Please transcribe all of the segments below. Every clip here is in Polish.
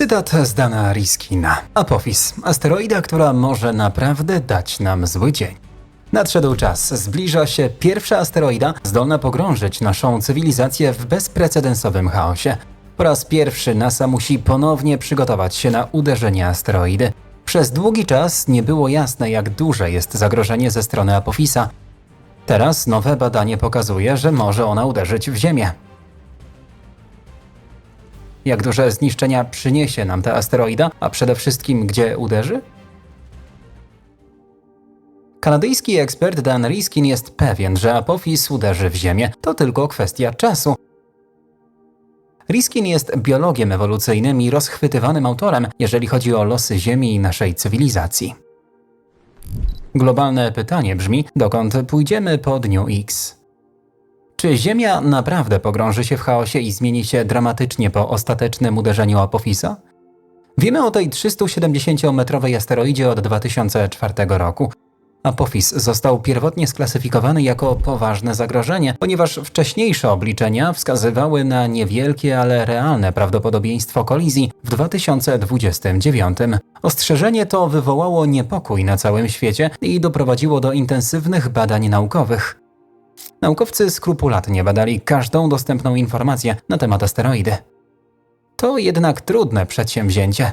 Cytat z Dana Riskina. Apophis. Asteroida, która może naprawdę dać nam zły dzień. Nadszedł czas. Zbliża się pierwsza asteroida zdolna pogrążyć naszą cywilizację w bezprecedensowym chaosie. Po raz pierwszy NASA musi ponownie przygotować się na uderzenie asteroidy. Przez długi czas nie było jasne, jak duże jest zagrożenie ze strony Apophisa. Teraz nowe badanie pokazuje, że może ona uderzyć w Ziemię. Jak duże zniszczenia przyniesie nam ta asteroida, a przede wszystkim gdzie uderzy? Kanadyjski ekspert Dan Riskin jest pewien, że Apophis uderzy w Ziemię. To tylko kwestia czasu. Riskin jest biologiem ewolucyjnym i rozchwytywanym autorem, jeżeli chodzi o losy Ziemi i naszej cywilizacji. Globalne pytanie brzmi, dokąd pójdziemy po dniu X? Czy Ziemia naprawdę pogrąży się w chaosie i zmieni się dramatycznie po ostatecznym uderzeniu Apophisa? Wiemy o tej 370-metrowej asteroidzie od 2004 roku. Apophis został pierwotnie sklasyfikowany jako poważne zagrożenie, ponieważ wcześniejsze obliczenia wskazywały na niewielkie, ale realne prawdopodobieństwo kolizji w 2029. Ostrzeżenie to wywołało niepokój na całym świecie i doprowadziło do intensywnych badań naukowych. Naukowcy skrupulatnie badali każdą dostępną informację na temat asteroidy. To jednak trudne przedsięwzięcie.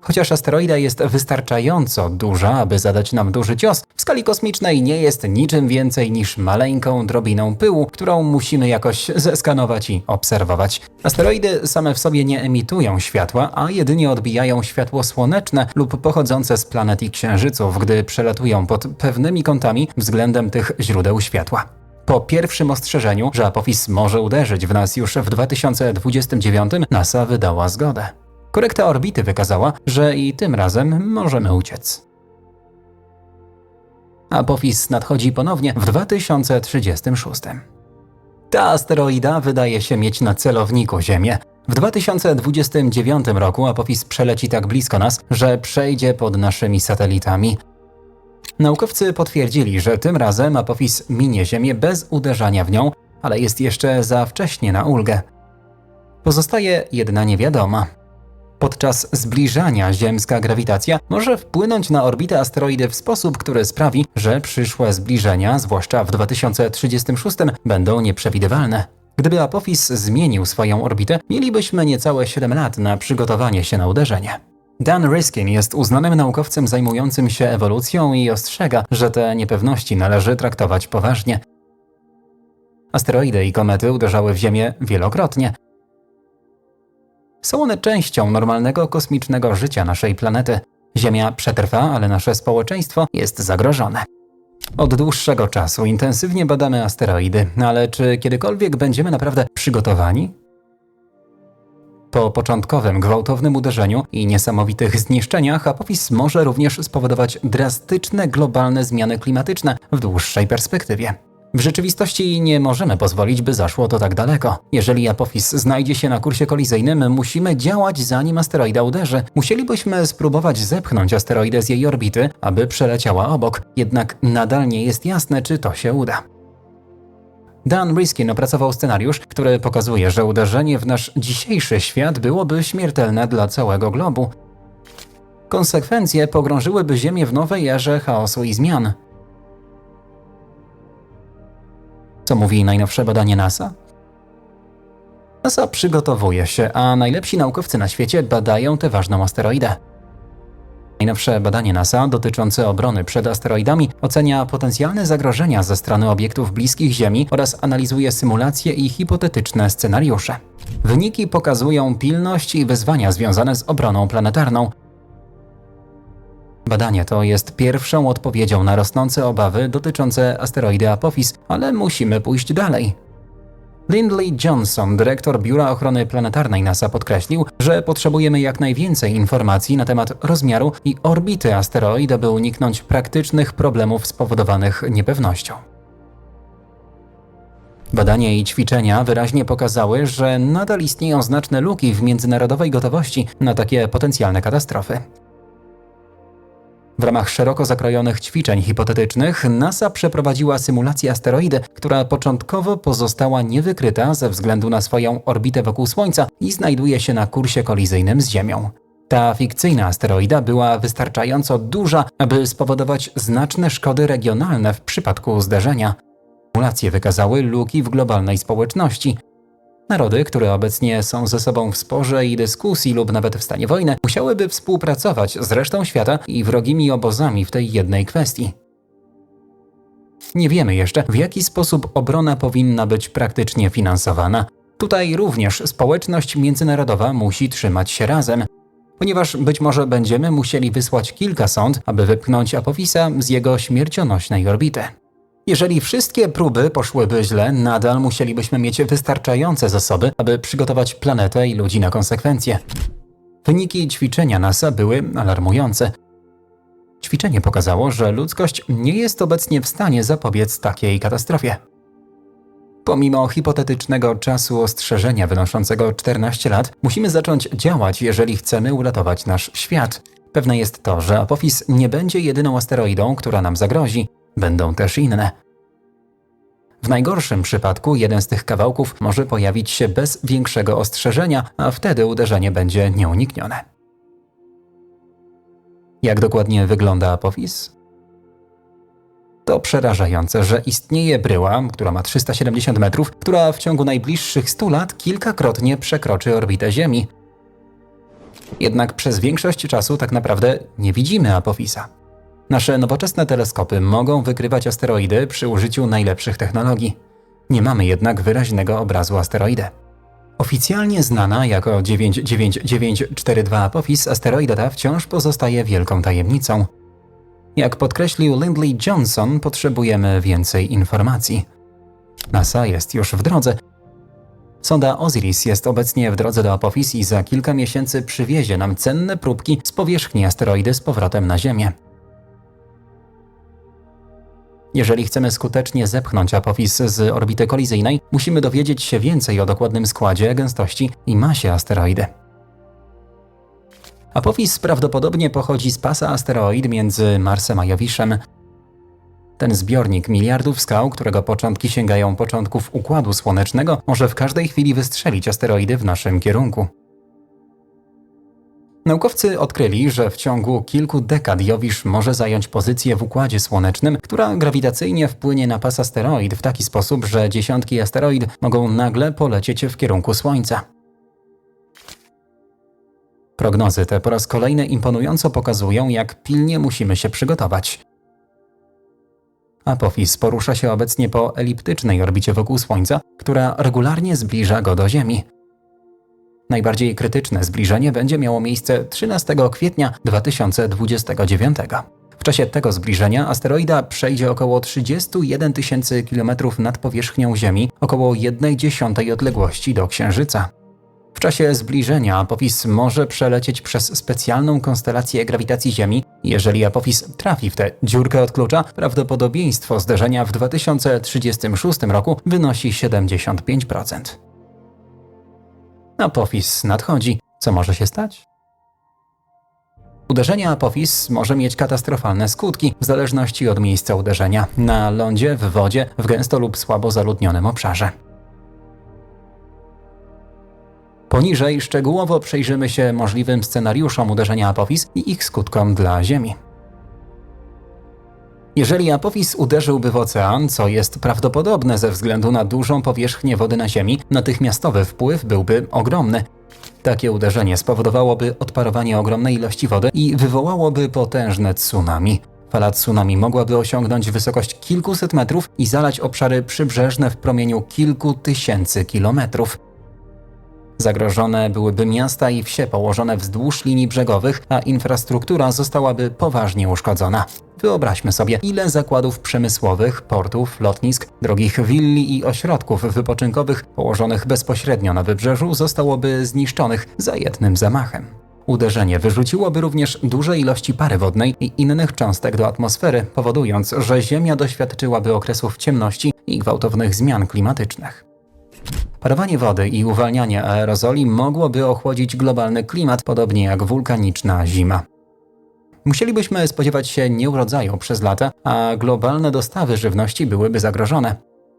Chociaż asteroida jest wystarczająco duża, aby zadać nam duży cios, w skali kosmicznej nie jest niczym więcej niż maleńką drobiną pyłu, którą musimy jakoś zeskanować i obserwować. Asteroidy same w sobie nie emitują światła, a jedynie odbijają światło słoneczne lub pochodzące z planet i księżyców, gdy przelatują pod pewnymi kątami względem tych źródeł światła. Po pierwszym ostrzeżeniu, że Apophis może uderzyć w nas już w 2029, NASA wydała zgodę. Korekta orbity wykazała, że i tym razem możemy uciec. Apophis nadchodzi ponownie w 2036. Ta asteroida wydaje się mieć na celowniku Ziemię. W 2029 roku Apophis przeleci tak blisko nas, że przejdzie pod naszymi satelitami. Naukowcy potwierdzili, że tym razem Apophis minie Ziemię bez uderzania w nią, ale jest jeszcze za wcześnie na ulgę. Pozostaje jedna niewiadoma. Podczas zbliżania ziemska grawitacja może wpłynąć na orbitę asteroidy w sposób, który sprawi, że przyszłe zbliżenia, zwłaszcza w 2036, będą nieprzewidywalne. Gdyby Apophis zmienił swoją orbitę, mielibyśmy niecałe 7 lat na przygotowanie się na uderzenie. Dan Riskin jest uznanym naukowcem zajmującym się ewolucją i ostrzega, że te niepewności należy traktować poważnie. Asteroidy i komety uderzały w Ziemię wielokrotnie, są one częścią normalnego kosmicznego życia naszej planety. Ziemia przetrwa, ale nasze społeczeństwo jest zagrożone. Od dłuższego czasu intensywnie badamy asteroidy, ale czy kiedykolwiek będziemy naprawdę przygotowani? Po początkowym gwałtownym uderzeniu i niesamowitych zniszczeniach Apophis może również spowodować drastyczne globalne zmiany klimatyczne w dłuższej perspektywie. W rzeczywistości nie możemy pozwolić, by zaszło to tak daleko. Jeżeli Apophis znajdzie się na kursie kolizyjnym, musimy działać zanim asteroida uderzy. Musielibyśmy spróbować zepchnąć asteroidę z jej orbity, aby przeleciała obok, jednak nadal nie jest jasne, czy to się uda. Dan Riskin opracował scenariusz, który pokazuje, że uderzenie w nasz dzisiejszy świat byłoby śmiertelne dla całego globu. Konsekwencje pogrążyłyby Ziemię w nowej erze chaosu i zmian. Co mówi najnowsze badanie NASA? NASA przygotowuje się, a najlepsi naukowcy na świecie badają tę ważną asteroidę. Najnowsze badanie NASA dotyczące obrony przed asteroidami ocenia potencjalne zagrożenia ze strony obiektów bliskich Ziemi oraz analizuje symulacje i hipotetyczne scenariusze. Wyniki pokazują pilność i wyzwania związane z obroną planetarną, Badanie to jest pierwszą odpowiedzią na rosnące obawy dotyczące asteroidy Apophis, ale musimy pójść dalej. Lindley Johnson, dyrektor Biura Ochrony Planetarnej NASA, podkreślił, że potrzebujemy jak najwięcej informacji na temat rozmiaru i orbity asteroida, by uniknąć praktycznych problemów spowodowanych niepewnością. Badania i ćwiczenia wyraźnie pokazały, że nadal istnieją znaczne luki w międzynarodowej gotowości na takie potencjalne katastrofy. W ramach szeroko zakrojonych ćwiczeń hipotetycznych NASA przeprowadziła symulację asteroidy, która początkowo pozostała niewykryta ze względu na swoją orbitę wokół Słońca i znajduje się na kursie kolizyjnym z Ziemią. Ta fikcyjna asteroida była wystarczająco duża, aby spowodować znaczne szkody regionalne w przypadku zderzenia. Symulacje wykazały luki w globalnej społeczności. Narody, które obecnie są ze sobą w sporze i dyskusji lub nawet w stanie wojny, musiałyby współpracować z resztą świata i wrogimi obozami w tej jednej kwestii. Nie wiemy jeszcze, w jaki sposób obrona powinna być praktycznie finansowana. Tutaj również społeczność międzynarodowa musi trzymać się razem, ponieważ być może będziemy musieli wysłać kilka sąd, aby wypchnąć Apofisa z jego śmiercionośnej orbity. Jeżeli wszystkie próby poszłyby źle, nadal musielibyśmy mieć wystarczające zasoby, aby przygotować planetę i ludzi na konsekwencje. Wyniki ćwiczenia NASA były alarmujące. Ćwiczenie pokazało, że ludzkość nie jest obecnie w stanie zapobiec takiej katastrofie. Pomimo hipotetycznego czasu ostrzeżenia wynoszącego 14 lat, musimy zacząć działać, jeżeli chcemy uratować nasz świat. Pewne jest to, że Apophis nie będzie jedyną asteroidą, która nam zagrozi. Będą też inne. W najgorszym przypadku jeden z tych kawałków może pojawić się bez większego ostrzeżenia, a wtedy uderzenie będzie nieuniknione. Jak dokładnie wygląda Apophis? To przerażające, że istnieje bryła, która ma 370 metrów, która w ciągu najbliższych 100 lat kilkakrotnie przekroczy orbitę Ziemi. Jednak przez większość czasu tak naprawdę nie widzimy Apophisa. Nasze nowoczesne teleskopy mogą wykrywać asteroidy przy użyciu najlepszych technologii. Nie mamy jednak wyraźnego obrazu asteroidy. Oficjalnie znana jako 99942 Apophis, asteroida ta wciąż pozostaje wielką tajemnicą. Jak podkreślił Lindley Johnson, potrzebujemy więcej informacji. NASA jest już w drodze. Sonda Osiris jest obecnie w drodze do Apophis i za kilka miesięcy przywiezie nam cenne próbki z powierzchni asteroidy z powrotem na Ziemię. Jeżeli chcemy skutecznie zepchnąć Apophis z orbity kolizyjnej, musimy dowiedzieć się więcej o dokładnym składzie, gęstości i masie asteroidy. Apophis prawdopodobnie pochodzi z pasa asteroid między Marsem a Jowiszem. Ten zbiornik miliardów skał, którego początki sięgają początków Układu Słonecznego, może w każdej chwili wystrzelić asteroidy w naszym kierunku. Naukowcy odkryli, że w ciągu kilku dekad Jowisz może zająć pozycję w Układzie Słonecznym, która grawitacyjnie wpłynie na pas asteroid w taki sposób, że dziesiątki asteroid mogą nagle polecieć w kierunku Słońca. Prognozy te po raz kolejny imponująco pokazują, jak pilnie musimy się przygotować. Apophis porusza się obecnie po eliptycznej orbicie wokół Słońca, która regularnie zbliża go do Ziemi. Najbardziej krytyczne zbliżenie będzie miało miejsce 13 kwietnia 2029. W czasie tego zbliżenia asteroida przejdzie około 31 tysięcy kilometrów nad powierzchnią Ziemi, około 1,1 odległości do Księżyca. W czasie zbliżenia Apophis może przelecieć przez specjalną konstelację grawitacji Ziemi. Jeżeli Apophis trafi w tę dziurkę od klucza, prawdopodobieństwo zderzenia w 2036 roku wynosi 75%. Apophis nadchodzi. Co może się stać? Uderzenie Apophis może mieć katastrofalne skutki w zależności od miejsca uderzenia na lądzie, w wodzie, w gęsto lub słabo zaludnionym obszarze. Poniżej szczegółowo przyjrzymy się możliwym scenariuszom uderzenia Apophis i ich skutkom dla Ziemi. Jeżeli Apophis uderzyłby w ocean, co jest prawdopodobne ze względu na dużą powierzchnię wody na Ziemi, natychmiastowy wpływ byłby ogromny. Takie uderzenie spowodowałoby odparowanie ogromnej ilości wody i wywołałoby potężne tsunami. Fala tsunami mogłaby osiągnąć wysokość kilkuset metrów i zalać obszary przybrzeżne w promieniu kilku tysięcy kilometrów. Zagrożone byłyby miasta i wsie położone wzdłuż linii brzegowych, a infrastruktura zostałaby poważnie uszkodzona. Wyobraźmy sobie, ile zakładów przemysłowych, portów, lotnisk, drogich willi i ośrodków wypoczynkowych położonych bezpośrednio na wybrzeżu zostałoby zniszczonych za jednym zamachem. Uderzenie wyrzuciłoby również duże ilości pary wodnej i innych cząstek do atmosfery, powodując, że Ziemia doświadczyłaby okresów ciemności i gwałtownych zmian klimatycznych. Parowanie wody i uwalnianie aerozoli mogłoby ochłodzić globalny klimat, podobnie jak wulkaniczna zima. Musielibyśmy spodziewać się nieurodzaju przez lata, a globalne dostawy żywności byłyby zagrożone.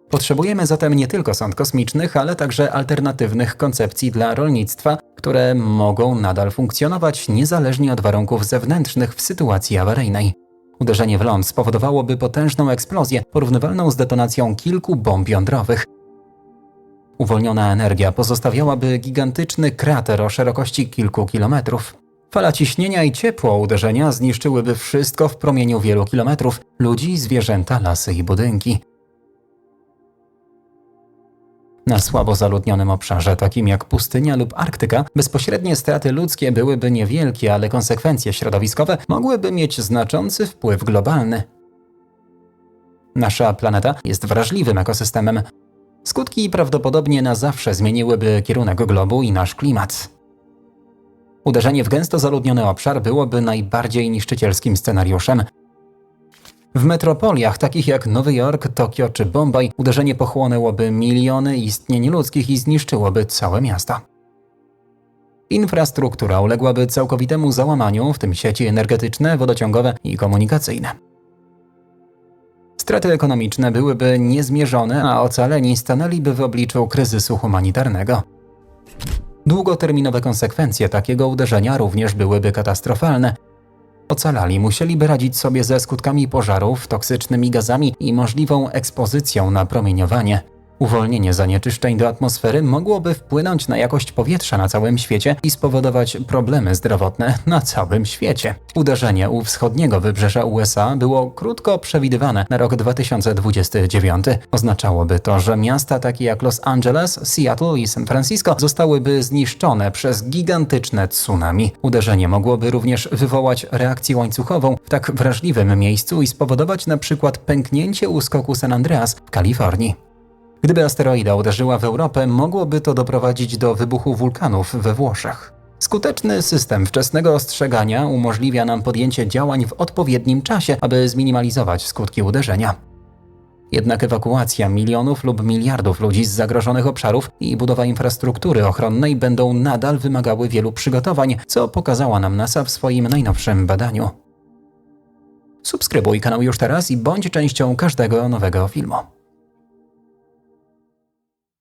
Potrzebujemy zatem nie tylko sąd kosmicznych, ale także alternatywnych koncepcji dla rolnictwa, które mogą nadal funkcjonować niezależnie od warunków zewnętrznych w sytuacji awaryjnej. Uderzenie w ląd spowodowałoby potężną eksplozję porównywalną z detonacją kilku bomb jądrowych. Uwolniona energia pozostawiałaby gigantyczny krater o szerokości kilku kilometrów. Fala ciśnienia i ciepło uderzenia zniszczyłyby wszystko w promieniu wielu kilometrów ludzi, zwierzęta, lasy i budynki. Na słabo zaludnionym obszarze, takim jak pustynia lub Arktyka, bezpośrednie straty ludzkie byłyby niewielkie, ale konsekwencje środowiskowe mogłyby mieć znaczący wpływ globalny. Nasza planeta jest wrażliwym ekosystemem. Skutki prawdopodobnie na zawsze zmieniłyby kierunek globu i nasz klimat. Uderzenie w gęsto zaludniony obszar byłoby najbardziej niszczycielskim scenariuszem. W metropoliach takich jak Nowy Jork, Tokio czy Bombaj uderzenie pochłonęłoby miliony istnień ludzkich i zniszczyłoby całe miasta. Infrastruktura uległaby całkowitemu załamaniu, w tym sieci energetyczne, wodociągowe i komunikacyjne. Straty ekonomiczne byłyby niezmierzone, a ocaleni stanęliby w obliczu kryzysu humanitarnego. Długoterminowe konsekwencje takiego uderzenia również byłyby katastrofalne. Ocalali musieliby radzić sobie ze skutkami pożarów, toksycznymi gazami i możliwą ekspozycją na promieniowanie. Uwolnienie zanieczyszczeń do atmosfery mogłoby wpłynąć na jakość powietrza na całym świecie i spowodować problemy zdrowotne na całym świecie. Uderzenie u wschodniego wybrzeża USA było krótko przewidywane na rok 2029. Oznaczałoby to, że miasta takie jak Los Angeles, Seattle i San Francisco zostałyby zniszczone przez gigantyczne tsunami. Uderzenie mogłoby również wywołać reakcję łańcuchową w tak wrażliwym miejscu i spowodować na przykład pęknięcie uskoku San Andreas w Kalifornii. Gdyby asteroida uderzyła w Europę, mogłoby to doprowadzić do wybuchu wulkanów we Włoszech. Skuteczny system wczesnego ostrzegania umożliwia nam podjęcie działań w odpowiednim czasie, aby zminimalizować skutki uderzenia. Jednak ewakuacja milionów lub miliardów ludzi z zagrożonych obszarów i budowa infrastruktury ochronnej będą nadal wymagały wielu przygotowań, co pokazała nam NASA w swoim najnowszym badaniu. Subskrybuj kanał już teraz i bądź częścią każdego nowego filmu.